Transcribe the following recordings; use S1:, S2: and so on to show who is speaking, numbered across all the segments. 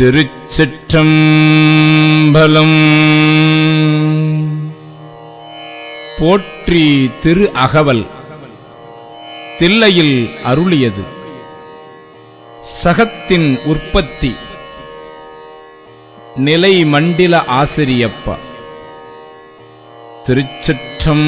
S1: திருச்சிற்றம்பலம். போற்றி திரு அகவல் தில்லையில் அருளியது. சகத்தின் உற்பத்தி நிலை மண்டில ஆசிரியப்பா. திருச்சிற்றம்பலம்.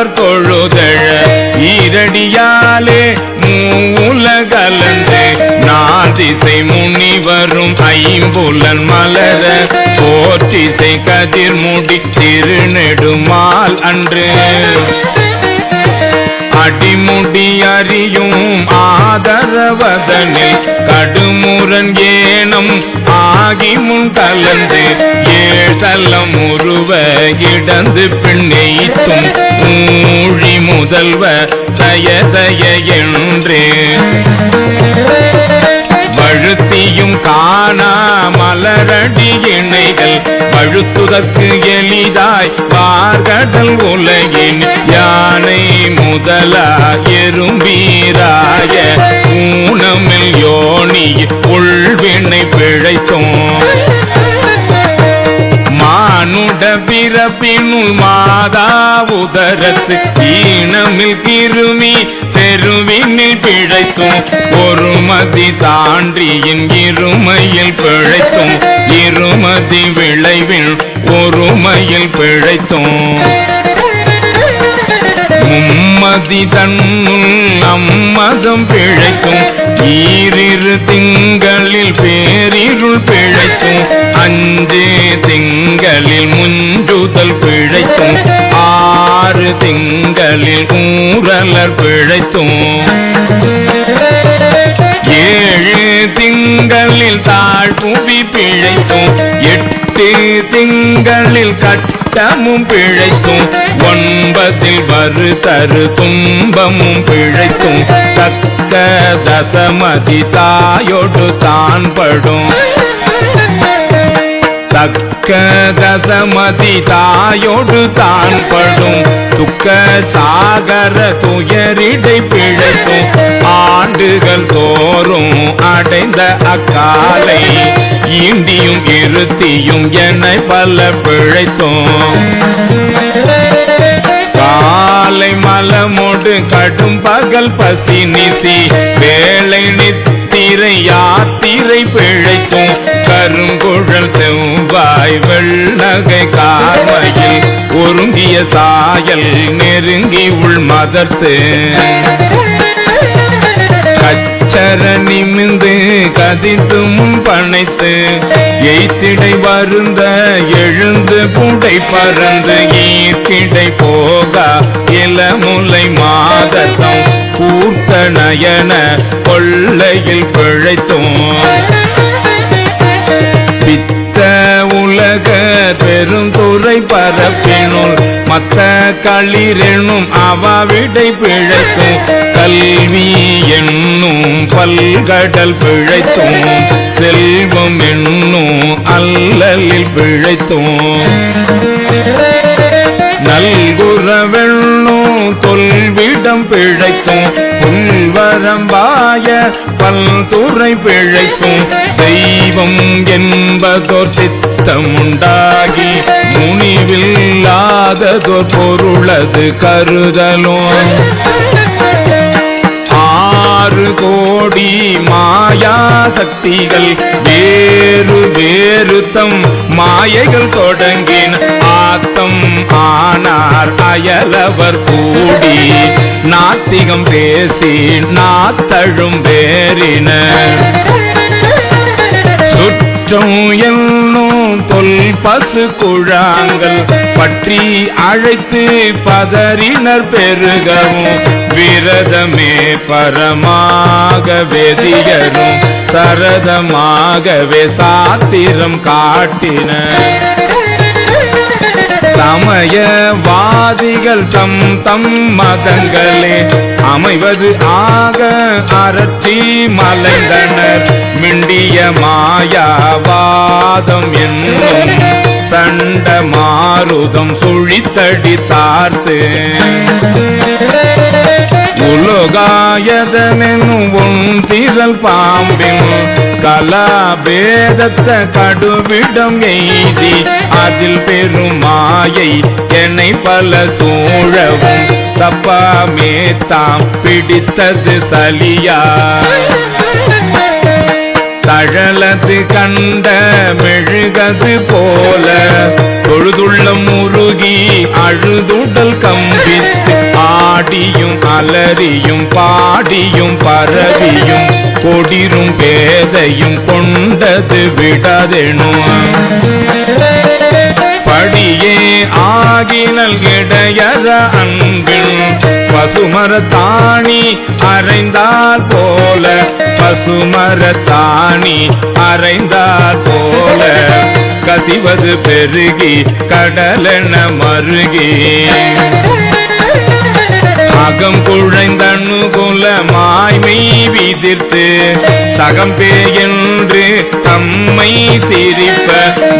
S1: ஆர் தொழுதழ ஈரடியாலே மூலகலந்து நாதிசை திசை முனிவரும் ஐம்புலன் மலர போற்றிசை கதிர் முடி திருநெடுமால் அன்று. அடிமுடி அறியும் ஆதரவதனில் கடுமுரன் ஏனம் ஆகி முன் கலந்து ஏழ்தலம் உருவ இடந்து பிணைத்தும் மூழி முதல்வ சய சய என்று. வழுத்தியும் காணா மலரடி இணைகள் பழுத்துதற்கு எளிதாய் பார்கடல் உலகின் யானை முதலா எறும்பீராய. ஊனமில் யோனி உள்வினை பிழைத்தோம். மானுட பிறப்பினுள் மாதா உதரத்து ஈனமில் கிருமி செருவினில் பிழைத்தும் ஒருமதி தாண்டியின் இருமையில் பிழைத்தும் இருமதி விளைவில் ஒருமையில் பிழைத்தும். மும்மதி தன்னுள் அம்மதம் பிழைக்கும் ஈரிரு திங்களில் பேரிருள் பிழைக்கும். அஞ்சே திங்களில் முஞ்சுதல் பிழைக்கும். ஆறு திங்களில் ஊரலர் பிழைத்தும். ஏழு திங்களில் தாழ்புவி பிழைத்தும். எட்டு திங்களில் கட்டமும் பிழைக்கும். ஒன்பதில் வரு தரு துன்பமும் பிழைக்கும். தக்க தசமதி தாயோடு தான் படும் தக்க தசமதி தாயோடு தான் படும் துக்க சாகர துயரிடை பிழைக்கும். ஆண்டுகள் தோறும் அடைந்த அக்காலை ஈண்டியும் இருத்தியும் என்னை பல பிழைத்தோம். காலை மலமோடு கடும் பகல் பசி நிசி வேலை நித்த நித்திரை யாத்திரை பிழைக்கும் கருங்குழல் செவ்வாய் வெள்ளகை கார்மையில் ஒருங்கிய சாயல் நெருங்கி உள் மதர்த்து. கச்சர நிமிந்து கதித்தும் பனைத்து எய்த்திடை வருந்த எழுந்து புடை பறந்து ஈர்த்திடை போகா இளமுலை மாதத்தம் கூர்த்த நயன கொள்ளையில் பிழைத்தோம். பித்த உலக பெருந்துறை பரப்பினுள் மத்த களிரெனும் அவாவிடை பிழைக்கும் கல்வி என்னும் பல்கடல் பிழைத்தும் செல்வம் என்னும் அல்லலில் பிழைத்தும். நல்குறவெண்ணும் தொல்விடம் பிழைக்கும் பரம்பாய பல்துறை பிழைக்கும் தெய்வம் என்பதோர் சித்தம் உண்டாகி முனிவில்லாததோர் பொருளது கருதலும். ஆறு கோடி மாயா சக்திகள் வேறு வேறு தம் மாயைகள் தொடங்கின. நாத்தம் ஆனார் அயலவர் கூடி. நாத்திகம் பேசி நாத்தழும் வேறின சுற்றம் என்னும் தொல் பசு குழாங்கள் பற்றி அழைத்து பதறினர் பெருகவும். விரதமே பரமாக வெதியரும் சரதமாகவே சாத்திரம் காட்டின சமயவாதிகள் தம் தம் மதங்களே அமைவது ஆக அரற்றி மலைந்தனர். மிண்டிய மாயாவாதம் என்னும் சண்ட மாருதம் சுழித்தடி தார்த்து. உலோகாயதனும் உன் பாம்பின் கலாபேதத்த கடுவிடம் எய்தி அதில் பெருமாயை என்னை பல சூழவும் தப்பாமே தாம் பிடித்தது சலியா. தழலது கண்ட மெழுகது போல தொழுதுள்ள முருகி அழுதுடல் கம்பித்து ஆடியும் அலறியும் பாடியும் பரவியும் கொடிரும் பேதையும் கொண்டது விடதெனும். படியே ஆகினல் இடையற அன்பில் பசுமரத்தாணி அரைந்தால் போல பசுமரத்தாணி அரைந்தால் போல கசிவது பெருகி கடலென மருகி. அகம் குழைந்தனுகுல மாய்மை விதிர்த்து தகம்பே என்று தம்மை சிரிப்ப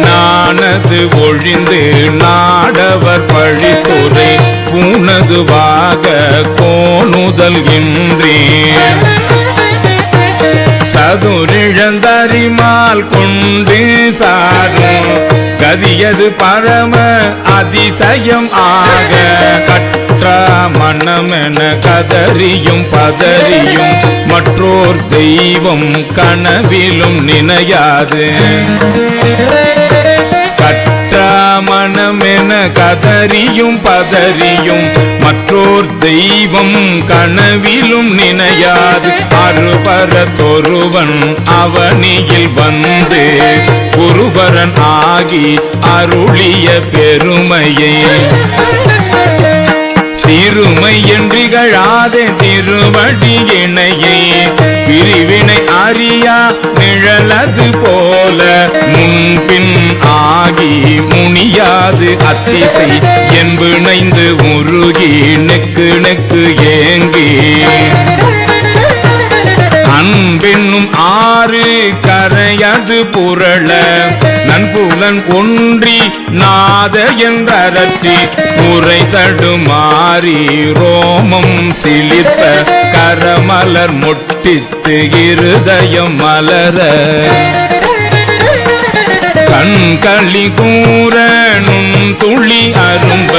S1: நானது ஒழிந்து நாடவர் பழித்துறை பூனதுவாக கோணுதல் என்றேன் சதுரிழந்தறிமால் கொண்டு சாரும் கதியது பரம அதிசயம் ஆக. கற்ற மனமென கதறியும் பதறியும். மற்றோர் தெய்வம் கனவிலும் நினையாது. மனமென கதறியும் பதறியும். மற்றோர் தெய்வம் கனவிலும் நினையாது. அருபரத்தொருவன் அவனியில் வந்து குருபரன் ஆகி அருளிய பெருமையை. சிறுமை என்றிகழாதே திருவடி இணையை. பிரிவினை அறியா நிழலது போல முன்பின் ஆகி முனியாது அத்திசை. என்பிணைந்து உருகி நெக்கு நெக்கு ஏங்கி. அன்பென்னும் ஆறு கரையது புரள நன்புலன் ஒன்றி நாத என்றரற்றி உரை தடுமாறி ரோமம் சிலித்த கரமலர் முட்டித்து இருதயம் மலர கண் களி கூறனும் துளி அரும்ப.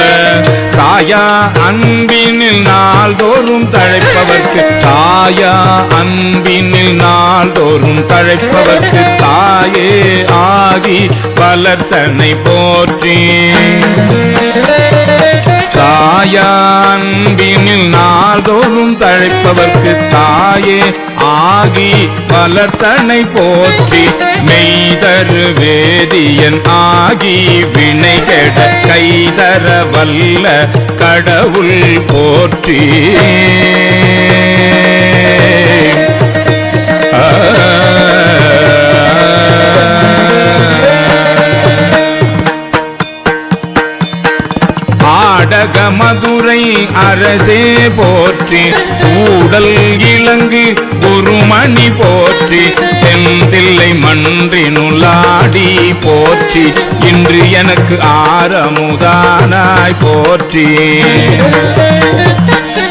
S1: சாயா அன்பினில் நாள்தோறும் தழைப்பவர்க்கு. சாயா அன்பினில் நாள்தோறும் தழைப்பவர்க்கு. தாயே ஆகி பலத்தனை போற்றி தாயான்பினில் நாள்தோறும் தழைப்பவர்க்கு தாயே ஆகி பலர்தனை போற்றி மெய்தரு வேதியன் ஆகி வினை கெட கைதர வல்ல கடவுள் போற்றி. ஆடக மதுரை அரசே போற்றி. கூடல் இலங்கு குருமணி போற்றி. செந்தில்லை மன்றி மன்றினுளாடி போற்றி. இன்று எனக்கு ஆரமுதானாய் போற்றி.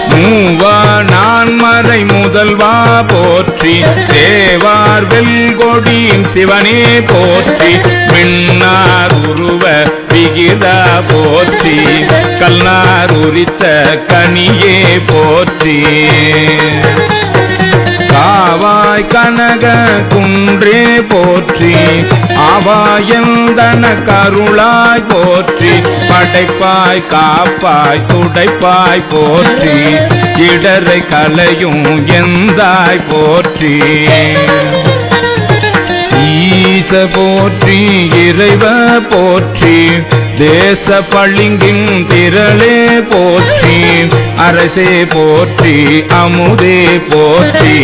S1: மூவா நான் மறை முதல்வா போற்றி. சேவார் வெல்கொடியின் சிவனே போற்றி. மின்னார் உருவ விகிதா போற்றி. கல்லார் உரித்த கனியே போற்றி. காவாய் கனக குன்றே போற்றி. அவாயந்தன கருளாய் போற்றி. படைப்பாய் காப்பாய் துடைப்பாய் போற்றி. இடரை கலையும் எந்தாய் போற்றி. ஈச போற்றி இறைவ போற்றி. தேச பளிங்கின் திரளே போற்றி அரசே போற்றி அமுதே போற்றி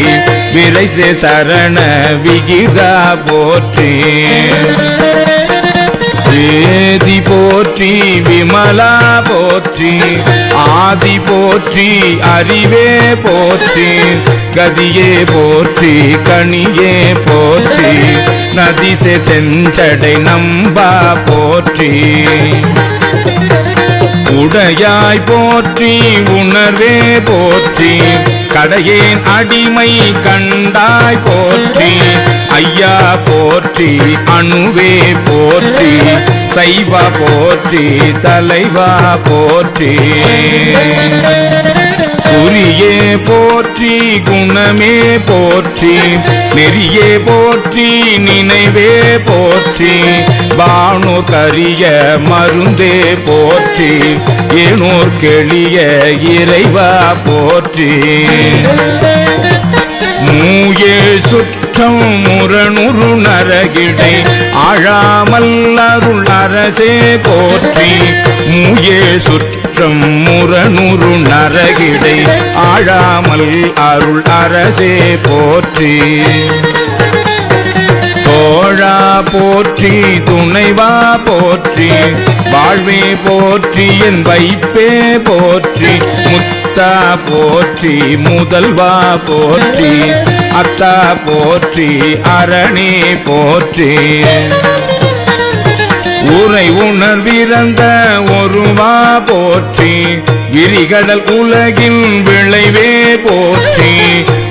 S1: விரைசே சரண விகிதா போற்றி. வேதி போற்றி விமலா போற்றி ஆதி போற்றி அறிவே போற்றி கதியே போற்றி கனியே போற்றி. நதிசை செஞ்சடை நம்பா போற்றி. உடையாய் போற்றி உணர்வே போற்றி. கடையேன் அடிமை கண்டாய் போற்றி. ஐயா போற்றி அணுவே போற்றி. சைவா போற்றி தலைவா போற்றி. குறியே போற்றி குணமே போற்றி நெறியே போற்றி நினைவே போற்றி வானோர் கரிய மருந்தே போற்றி ஏனோர் கெளிய இறைவா போற்றி. மூயே சுற்றம் முரணுரு நரகிடை. ஆழாமல் அருள் அரசே போற்றி. முயே சுற்றம் முரணுரு நரகிடை. ஆழாமல் அருள் அரசே போற்றி. தோழா போற்றி துணைவா போற்றி. வாழ்வே போற்றி என் வைப்பே போற்றி. முத்தா போற்றி முதல்வா போற்றி. அத்தா போற்றி அரணே போற்றி. உரை உணர்விறந்த ஒருவா போற்றி. விரிகடல் உலகின் விளைவே போற்றி.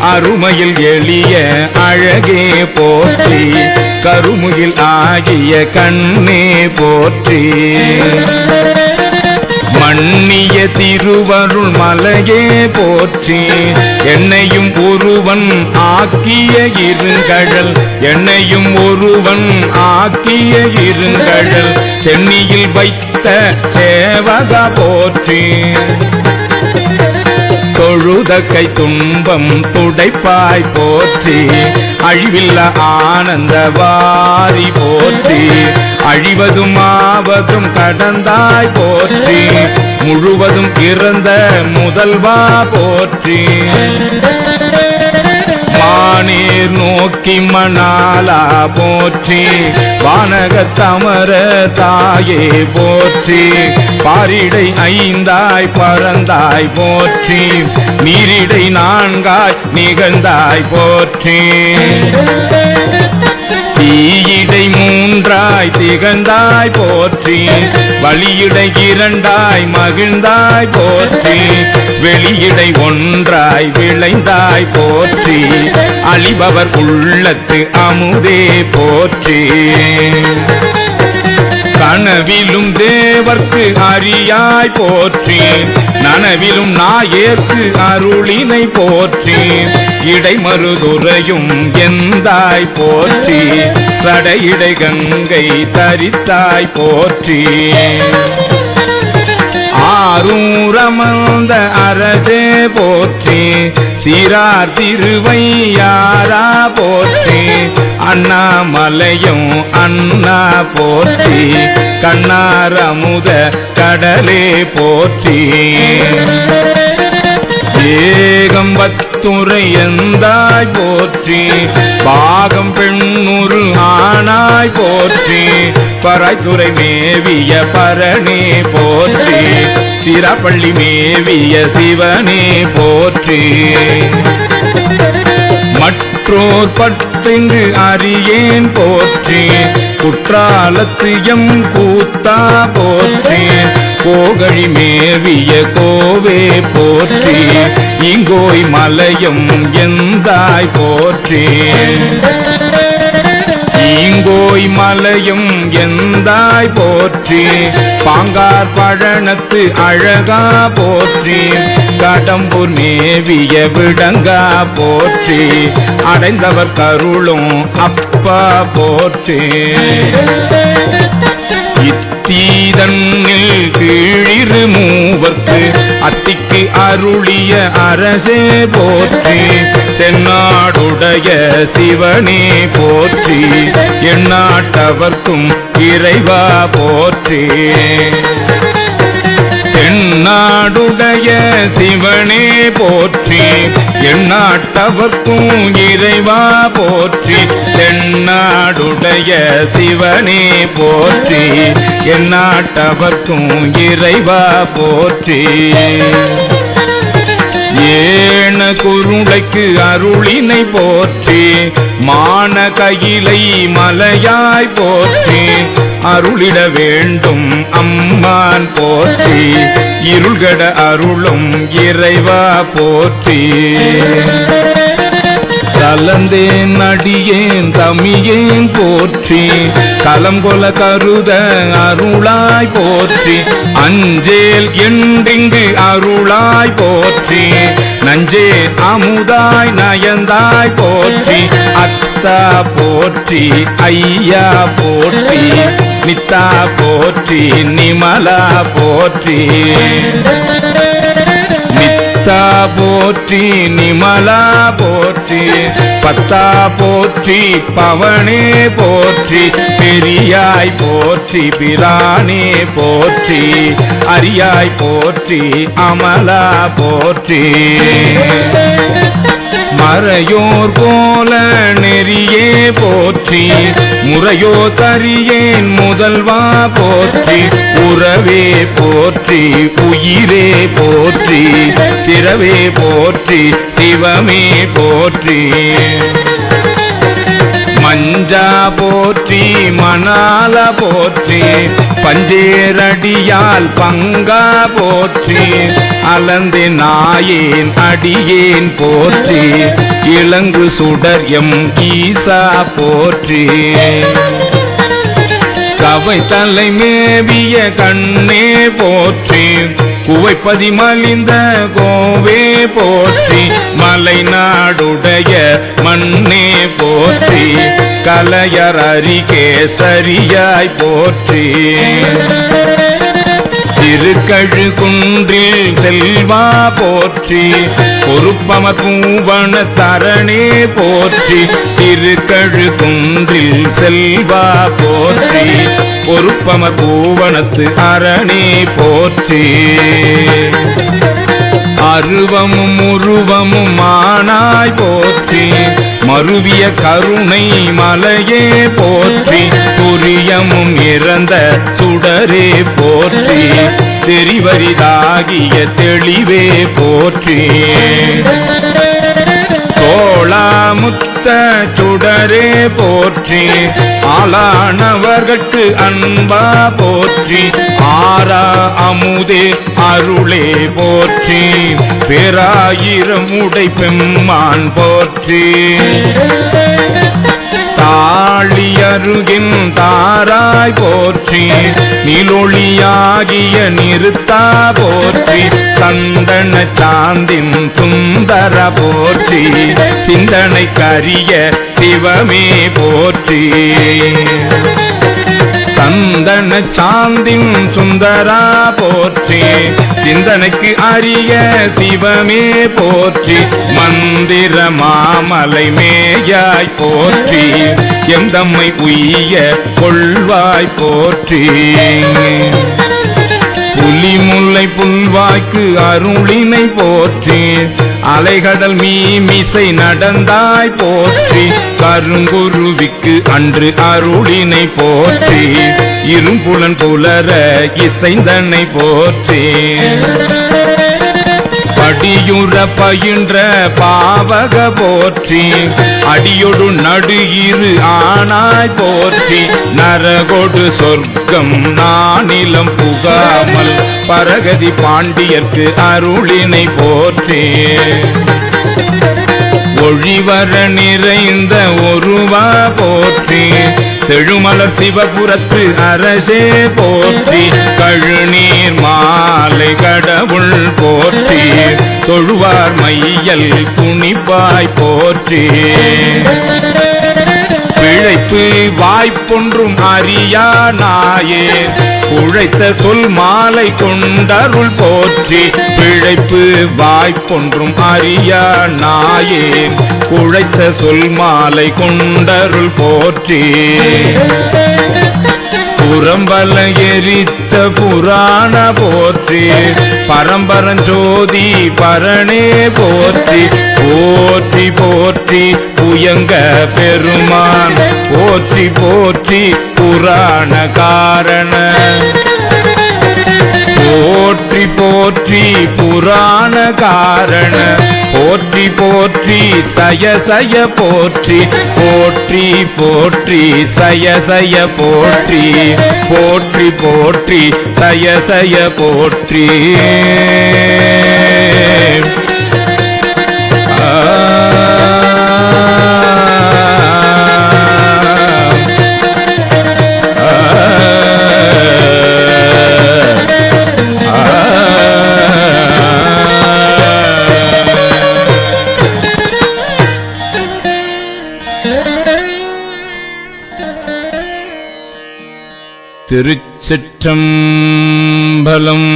S1: அருமையில் எளிய அழகே போற்றி. கருமுகில் ஆகிய கண்ணே போற்றி. அந்நிய திருவருள் மலையே போற்றி. என்னையும் ஒருவன் ஆக்கிய இருங்கடல் என்னையும் ஒருவன் ஆக்கிய இருங்கடல் சென்னியில் வைத்த சேவக போற்றி. தொழுத கை துன்பம் துடைப்பாய் போற்றி. அழிவில்ல ஆனந்த வாரி போற்றி. அழிவதும் ஆவதும் கடந்தாய் போற்றி. முழுவதும் இறந்த முதல்வா போற்றி. திம்மணாலா போற்றி வானக தமர தாயே போற்றி பாரிடை ஐந்தாய் பறந்தாய் போற்றி நீரிடை நான்காய் நிகழ்ந்தாய் போற்றி. தீயிடை மூன்றாய் திகழ்ந்தாய் போற்றி. வழியிடை இரண்டாய் மகிழ்ந்தாய் போற்றி. வெளியிடை ஒன்றாய் விளைந்தாய் போற்றி. அழிபவர் உள்ளத்து அமுதே போற்றி. கனவிலும் தேவர்க்கு அரியாய் போற்றி. நனவிலும் நாயேற்கு அருளினை போற்றி. இடைமருதுரையும் எந்தாய் போற்றி. சடையிடை கங்கை தரித்தாய் போற்றி. ஆரூரமந்த அரசே போற்றி. சீரார் திருவையாரா போற்றி. அண்ணாமலையும் அண்ணா போற்றி. கண்ணாரமுத கடலே போற்றி. ஏகம் வத்துரை எந்தாய் போற்றி? பாகம் பெண்ணுரு ஆனாய் போற்றி. பராய்த்துறை மேவிய பரணே போற்றி. சிறப்பள்ளி மேவிய சிவனே போற்றி. மற்றோர் பட்டிங்கு அறியேன் போற்றி. குற்றாலத்து எம் கூத்தா போற்றி. கோகழி மேவிய கோவே போற்றி. இங்கோய் மலையும் எந்தாய் போற்றி. இங்கோய் மலையும் எந்தாய் போற்றி. பாங்கார் பழனத்து அழகா போற்றி. கடம்பூர் மேவிய விடங்கா போற்றி. அடைந்தவர் கருளும் அப்பா போற்றி. இத்தீதன்னில் கீழிரு மூவர்க்கு அத்திக்கு அருளிய அரசே போற்றி தென்னாடுடைய சிவனே போற்றி எந்நாட்டவர்க்கும் இறைவா போற்றி. தென்னாடுடைய சிவனே போற்றி. எந்நாட்டவர்க்கும் இறைவா போற்றி. தென்னாடுடைய சிவனே போற்றி. எந்நாட்டவர்க்கும் இறைவா போற்றி. ஏன குருளைக்கு அருளினை போற்றி. மான கையிலை மலையாய் போற்றி. அருளிட வேண்டும் அம்மான் போற்றி. இருள்கட அருளும் இறைவா போற்றி. கலந்தேன் நடியேன் தமியேன் போற்றி. கலங்கொல கருத அருளாய் போற்றி. அஞ்சேல் என்றிங்கு அருளாய் போற்றி. நஞ்சே அமுதாய் நயந்தாய் போற்றி. அத்தா போற்றி ஐயா போற்றி. நித்தா போற்றி நிமலா போற்றி. நித்தா போற்றி நிமலா போற்றி. பத்தா போற்றி பவனே போற்றி. பெரியாய் போற்றி பிரானே போற்றி. அரியாய் போற்றி அமலா போற்றி. மறையோர் போல நெறியே போற்றி முறையோ தரியேன் முதல்வா போற்றி உறவே போற்றி உயிரே போற்றி சிறவே போற்றி சிவமே போற்றி. மஞ்சா போற்றி மணால போற்றி பஞ்சேரடியால் பங்கா போற்றி அலந்து நாயேன் அடியேன் போற்றி. இளங்கு சுடர் எம் ஈசா போற்றி. கவை தலை மேவிய கண்ணே போற்றி. குவைப்பதி மலிந்த கோவே போற்றி. மலை நாடுடைய மண்ணே போற்றி. கலையர் அரிகே சரியாய் போற்றி. திருக்கழுகுன்றில் செல்வா போற்றி பொறுப்பம பூவன தரணே போற்றி திருக்கழுகுன்றில் செல்வா போற்றி பொறுப்பம பூவனத்து அரணே போற்றி. அருவமும் உருவமும் மானாய் போற்றி. மருவிய கருணை மலையே போற்றி. துரியமும் இறந்த சுடரே போற்றி. தெரிவரிதாகிய தெளிவே போற்றி. தோளாமுத்த சுடரே போற்றி. ஆளானவர்கட்கு அன்பா போற்றி ஆரா அமுதே அருளே போற்றி பேராயிரம் உடை பெம்மான் போற்றி. தாழி அருகின் தாராய் போற்றி. நிலொளியாகிய நிறுத்தா போற்றி. சந்தன சாந்தின் சுந்தர போற்றி. சிந்தனை கரிய சிவமே போற்றி. சந்தன சாந்தின் சுந்தரா போற்றி. சிந்தனைக்கு அரிய சிவமே போற்றி. மந்திர மாமலை மேயாய் போற்றி. எந்தம்மை உய்ய கொள்வாய் போற்றி. புலிமுல்லை புல்வாய்க்கு அருளினை போற்றி. அலைகடல் மீமிசை நடந்தாய் போற்றி. கருங்குருவிக்கு அன்று அருளினை போற்றி. இரும்புலன் புலர இசைந்தனை போற்றி. படியுற பயின்ற பாவக போற்றி. அடியொடு நடு இரு ஆனாய் போற்றி. நரகொடு சொர்க்கம் நானிலம் புகாமல் பரகதி பாண்டியர்க்கு அருளினை போற்றே. ஒழிவர நிறைந்த ஒருவா போற்றி. செழுமலர் சிவபுரத்து அரசே போற்றி. கழுநீர் மாலை கடவுள் போற்றி. தொழுவார் மையல் துணிப்பாய் போற்றி. பிழைப்பு வாய்ப்பொன்றும் அறியா நாயே உழைத்த சொல் மாலை கொண்டருள் போற்றி பிழைப்பு வாய்ப்பொன்றும் அறியா நாயே உழைத்த சொல் மாலை கொண்டருள் போற்றி. புறம்பல எரித்த புராண போற்றி பரம்பரஞ்சோதி பரணே போற்றி போற்றி போற்றி புயங்க பெருமான் போற்றி போற்றி புராண காரண. போற்றி போற்றி புராண காரண. போற்றி போற்றி சய சய போற்றி. போற்றி போற்றி சய சய போற்றி. போற்றி போற்றி சய சய போற்றி. திருச்சிற்றம்பலம்